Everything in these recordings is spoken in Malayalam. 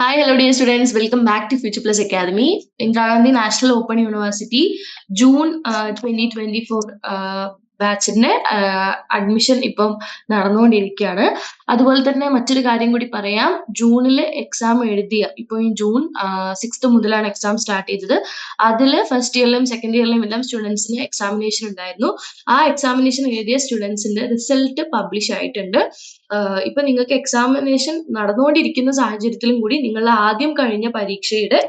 Hi, hello dear students. Welcome back to Future Plus Academy. Indira Gandhi National Open University, June uh, 2024 uh, ബാച്ചിന്റെ അഡ്മിഷൻ ഇപ്പം നടന്നുകൊണ്ടിരിക്കുകയാണ്. അതുപോലെ തന്നെ മറ്റൊരു കാര്യം കൂടി പറയാം. ജൂണിൽ എക്സാം എഴുതിയ ഇപ്പോൾ ഈ ജൂൺ സിക്സ്ത് മുതലാണ് എക്സാം സ്റ്റാർട്ട് ചെയ്തത്. അതിൽ ഫസ്റ്റ് ഇയറിലും സെക്കൻഡ് ഇയറിലും എല്ലാം സ്റ്റുഡൻസിന് എക്സാമിനേഷൻ ഉണ്ടായിരുന്നു. ആ എക്സാമിനേഷൻ എഴുതിയ സ്റ്റുഡൻസിന്റെ റിസൾട്ട് പബ്ലിഷ് ആയിട്ടുണ്ട്. ഇപ്പൊ നിങ്ങൾക്ക് എക്സാമിനേഷൻ നടന്നുകൊണ്ടിരിക്കുന്ന സാഹചര്യത്തിലും കൂടി നിങ്ങൾ ആദ്യം കഴിഞ്ഞ പരീക്ഷയുടെ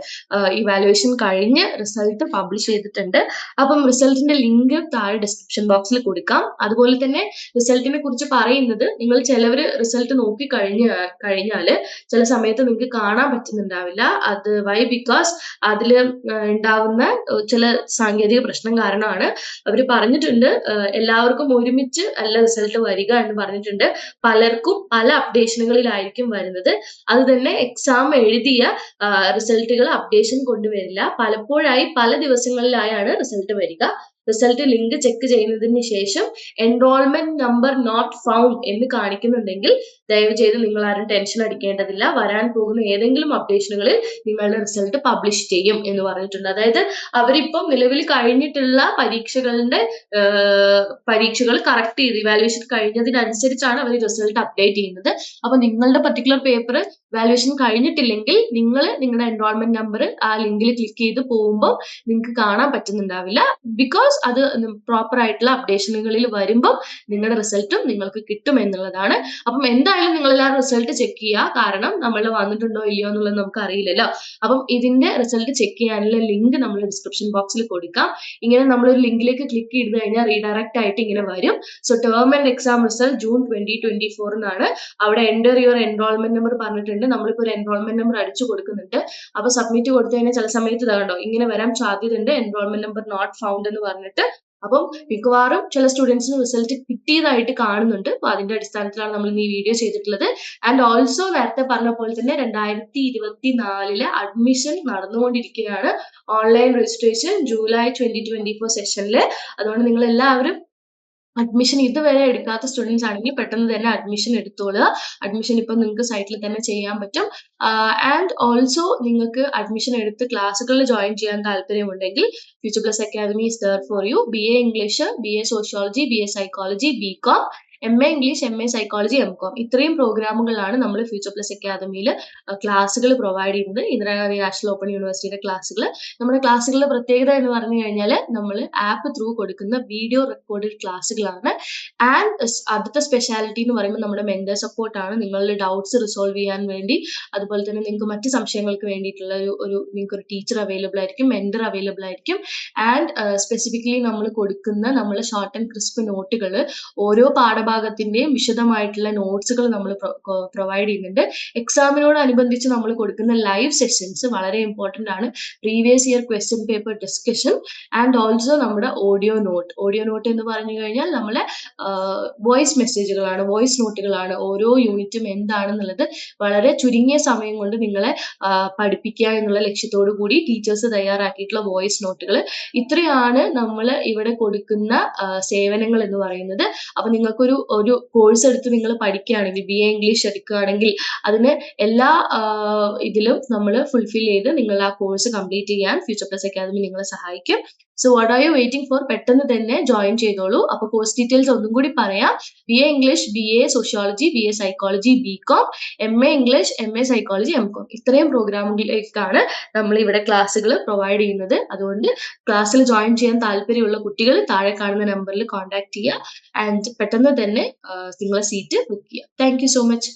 ഇവാലുവേഷൻ കഴിഞ്ഞ് റിസൾട്ട് പബ്ലിഷ് ചെയ്തിട്ടുണ്ട്. അപ്പം റിസൾട്ടിന്റെ ലിങ്ക് താഴെ ഡിസ്ക്രിപ്ഷൻ ബോക്സിൽ കൊടുക്കാം. അതുപോലെ തന്നെ റിസൾട്ടിനെ കുറിച്ച് പറയുന്നത് നിങ്ങൾ ചിലവർ റിസൾട്ട് നോക്കി കഴിഞ്ഞ കഴിഞ്ഞാൽ ചില സമയത്ത് നിങ്ങൾക്ക് കാണാൻ പറ്റുന്നുണ്ടാവില്ല. അത് വൈ ബിക്കോസ് അതിൽ ഉണ്ടാവുന്ന ചില സാങ്കേതിക പ്രശ്നം കാരണമാണ് അവർ പറഞ്ഞിട്ടുണ്ട്. എല്ലാവർക്കും ഒരുമിച്ച് അല്ല റിസൾട്ട് വരിക എന്ന് പറഞ്ഞിട്ടുണ്ട്. പലർക്കും പല അപ്ഡേഷനുകളിലായിരിക്കും വരുന്നത്. അത് തന്നെ എക്സാം എഴുതിയ റിസൾട്ടുകൾ അപ്ഡേഷൻ കൊണ്ടുവരില്ല. പലപ്പോഴായി പല ദിവസങ്ങളിലായാണ് റിസൾട്ട് വരിക. റിസൾട്ട് ലിങ്ക് ചെക്ക് ചെയ്യുന്നതിന് ശേഷം എൻറോൾമെന്റ് നമ്പർ നോട്ട് ഫൗണ്ട് എന്ന് കാണിക്കുന്നുണ്ടെങ്കിൽ ദയവ് ചെയ്ത് നിങ്ങൾ ആരും ടെൻഷൻ അടിക്കേണ്ടതില്ല. വരാൻ പോകുന്ന ഏതെങ്കിലും അപ്ഡേഷനുകളിൽ നിങ്ങളുടെ റിസൾട്ട് പബ്ലിഷ് ചെയ്യും എന്ന് പറഞ്ഞിട്ടുണ്ട്. അതായത് അവരിപ്പം നിലവിൽ കഴിഞ്ഞിട്ടുള്ള പരീക്ഷകളുടെ പരീക്ഷകൾ കറക്റ്റ് ചെയ്ത് ഇവാലുവേഷൻ കഴിഞ്ഞതിനനുസരിച്ചാണ് അവർ റിസൾട്ട് അപ്ഡേറ്റ് ചെയ്യുന്നത്. അപ്പൊ നിങ്ങളുടെ പർട്ടിക്കുലർ പേപ്പർ വാലുവേഷൻ കഴിഞ്ഞിട്ടില്ലെങ്കിൽ നിങ്ങൾ നിങ്ങളുടെ എൻറോൾമെന്റ് നമ്പർ ആ ലിങ്കിൽ ക്ലിക്ക് ചെയ്ത് പോകുമ്പോൾ നിങ്ങൾക്ക് കാണാൻ പറ്റുന്നുണ്ടാവില്ല. ബിക്കോസ് അത് പ്രോപ്പർ ആയിട്ടുള്ള അപ്ഡേഷനുകളിൽ വരുമ്പോൾ നിങ്ങളുടെ റിസൾട്ടും നിങ്ങൾക്ക് കിട്ടും എന്നുള്ളതാണ്. അപ്പം എന്തായാലും നിങ്ങൾ എല്ലാ റിസൾട്ട് ചെക്ക് ചെയ്യുക കാരണം നമ്മൾ വന്നിട്ടുണ്ടോ ഇല്ലയോ എന്നുള്ളത് നമുക്ക് അറിയില്ലല്ലോ അപ്പം ഇതിന്റെ റിസൾട്ട് ചെക്ക് ചെയ്യാനുള്ള ലിങ്ക് നമ്മൾ ഡിസ്ക്രിപ്ഷൻ ബോക്സിൽ കൊടുക്കാം. ഇങ്ങനെ നമ്മൾ ഒരു ലിങ്കിലേക്ക് ക്ലിക്ക് ചെയ്ത് കഴിഞ്ഞാൽ റീഡയറക്റ്റ് ആയിട്ട് ഇങ്ങനെ വരും. So term and exam result June twenty twenty four എന്നാണ് അവിടെ എന്റർ യുവർ എൻറോൾമെന്റ് നമ്പർ പറഞ്ഞിട്ടുണ്ട്. നമ്മളിപ്പോൾ ഒരു എൻറോൾമെന്റ് നമ്പർ അടിച്ചു കൊടുക്കുന്നുണ്ട്. അപ്പൊ സബ്മിറ്റ് കൊടുത്തു കഴിഞ്ഞാൽ ചില സമയത്ത് ഇതാകണ്ടോ ഇങ്ങനെ വരാൻ സാധ്യതയുണ്ട്. എൻറോൾമെന്റ് നമ്പർ നോട്ട് ഫൗണ്ട് എന്ന് പറഞ്ഞിട്ട് അപ്പം മിക്കവാറും ചില സ്റ്റുഡൻസിന് റിസൾട്ട് കിട്ടിയതായിട്ട് കാണുന്നുണ്ട്. അപ്പൊ അതിന്റെ അടിസ്ഥാനത്തിലാണ് നമ്മൾ ഈ വീഡിയോ ചെയ്തിട്ടുള്ളത്. ആൻഡ് ഓൾസോ നേരത്തെ പറഞ്ഞ പോലെ തന്നെ രണ്ടായിരത്തി ഇരുപത്തി നാലിൽ അഡ്മിഷൻ നടന്നുകൊണ്ടിരിക്കുകയാണ്. Online registration July twenty twenty four സെഷനിൽ അതുകൊണ്ട് നിങ്ങൾ എല്ലാവരും അഡ്മിഷൻ ഇതുവരെ എടുക്കാത്ത സ്റ്റുഡൻസ് ആണെങ്കിൽ പെട്ടെന്ന് തന്നെ അഡ്മിഷൻ എടുത്തോളുക. അഡ്മിഷൻ ഇപ്പം നിങ്ങൾക്ക് സൈറ്റിൽ തന്നെ ചെയ്യാൻ പറ്റും. ആൻഡ് ഓൾസോ നിങ്ങൾക്ക് അഡ്മിഷൻ എടുത്ത് ക്ലാസ്സുകളിൽ ജോയിൻ ചെയ്യാൻ താല്പര്യമുണ്ടെങ്കിൽ future plus academy is there for you B A English B A sociology B A psychology B com M A English M A psychology M com ഇത്രയും പ്രോഗ്രാമുകളാണ് നമ്മൾ ഫ്യൂച്ചർ പ്ലസ് അക്കാദമിയിൽ ക്ലാസ്സുകൾ പ്രൊവൈഡ് ചെയ്യുന്നത്. ഇന്ദിരാഗാന്ധി നാഷണൽ ഓപ്പൺ യൂണിവേഴ്സിറ്റിയുടെ ക്ലാസ്സുകൾ നമ്മുടെ ക്ലാസ്സുകളുടെ പ്രത്യേകത എന്ന് പറഞ്ഞു കഴിഞ്ഞാൽ നമ്മൾ ആപ്പ് ത്രൂ കൊടുക്കുന്ന വീഡിയോ റെക്കോർഡഡ് ക്ലാസ്സുകളാണ്. ആൻഡ് അടുത്ത സ്പെഷ്യാലിറ്റി എന്ന് പറയുമ്പോൾ നമ്മുടെ മെന്റർ സപ്പോർട്ടാണ് നിങ്ങളുടെ ഡൗട്ട്സ് റിസോൾവ് ചെയ്യാൻ വേണ്ടി അതുപോലെ തന്നെ നിങ്ങൾക്ക് മറ്റ് സംശയങ്ങൾക്ക് വേണ്ടിയിട്ടുള്ള ഒരു ഒരു നിങ്ങൾക്ക് ഒരു ടീച്ചർ അവൈലബിൾ ആയിരിക്കും മെന്റർ അവൈലബിൾ ആയിരിക്കും. ആൻഡ് സ്പെസിഫിക്കലി നമ്മൾ കൊടുക്കുന്ന നമ്മൾ ഷോർട്ട് ആൻഡ് ക്രിസ്പ് നോട്ടുകൾ ഓരോ പാഠഭാഗത്തിന്റെയും വിശദമായിട്ടുള്ള നോട്ട്സുകൾ നമ്മൾ പ്രൊവൈഡ് ചെയ്യുന്നുണ്ട്. എക്സാമിനോട് എക്സാമിനോടനുബന്ധിച്ച് നമ്മൾ കൊടുക്കുന്ന ലൈവ് സെഷൻസ് വളരെ ഇമ്പോർട്ടന്റ് ആണ്. Previous year question paper discussion and also നമ്മുടെ ഓഡിയോ നോട്ട് ഓഡിയോ നോട്ട് എന്ന് പറഞ്ഞു കഴിഞ്ഞാൽ നമ്മളെ വോയിസ് മെസ്സേജുകളാണ് വോയിസ് നോട്ടുകളാണ് ഓരോ യൂണിറ്റും എന്താണെന്നുള്ളത് വളരെ ചുരുങ്ങിയ സമയം കൊണ്ട് നിങ്ങളെ പഠിപ്പിക്കുക എന്നുള്ള ലക്ഷ്യത്തോടു കൂടി ടീച്ചേഴ്സ് തയ്യാറാക്കിയിട്ടുള്ള വോയിസ് നോട്ടുകൾ ഇത്രയാണ് നമ്മൾ ഇവിടെ കൊടുക്കുന്ന സേവനങ്ങൾ എന്ന് പറയുന്നത്. അപ്പൊ നിങ്ങൾക്കൊരു ഒരു കോഴ്സ് എടുത്ത് നിങ്ങൾ പഠിക്കുകയാണെങ്കിൽ ബി എ ഇംഗ്ലീഷ് എടുക്കുകയാണെങ്കിൽ അതിന് എല്ലാ ഇതിലും നമ്മൾ ഫുൾഫിൽ ചെയ്ത് നിങ്ങൾ ആ കോഴ്സ് കംപ്ലീറ്റ് ചെയ്യാൻ ഫ്യൂച്ചർ പ്ലസ് അക്കാദമി നിങ്ങളെ സഹായിക്കും. So what are you waiting for പെട്ടെന്ന് തന്നെ ജോയിൻ ചെയ്തോളൂ. അപ്പൊ കോഴ്സ് ഡീറ്റെയിൽസ് ഒന്നും കൂടി പറയാം. B A English B A sociology B A psychology B com M A English M A psychology M com ഇത്രയും പ്രോഗ്രാമുകളിലേക്കാണ് നമ്മൾ ഇവിടെ ക്ലാസ്സുകൾ പ്രൊവൈഡ് ചെയ്യുന്നത്. അതുകൊണ്ട് ക്ലാസ്സിൽ ജോയിൻ ചെയ്യാൻ താല്പര്യമുള്ള കുട്ടികൾ താഴെ കാണുന്ന നമ്പറിൽ കോൺടാക്ട് ചെയ്യുക. ആൻഡ് പെട്ടെന്ന് തന്നെ നിങ്ങളെ സീറ്റ് ബുക്ക് ചെയ്യുക. Thank you so much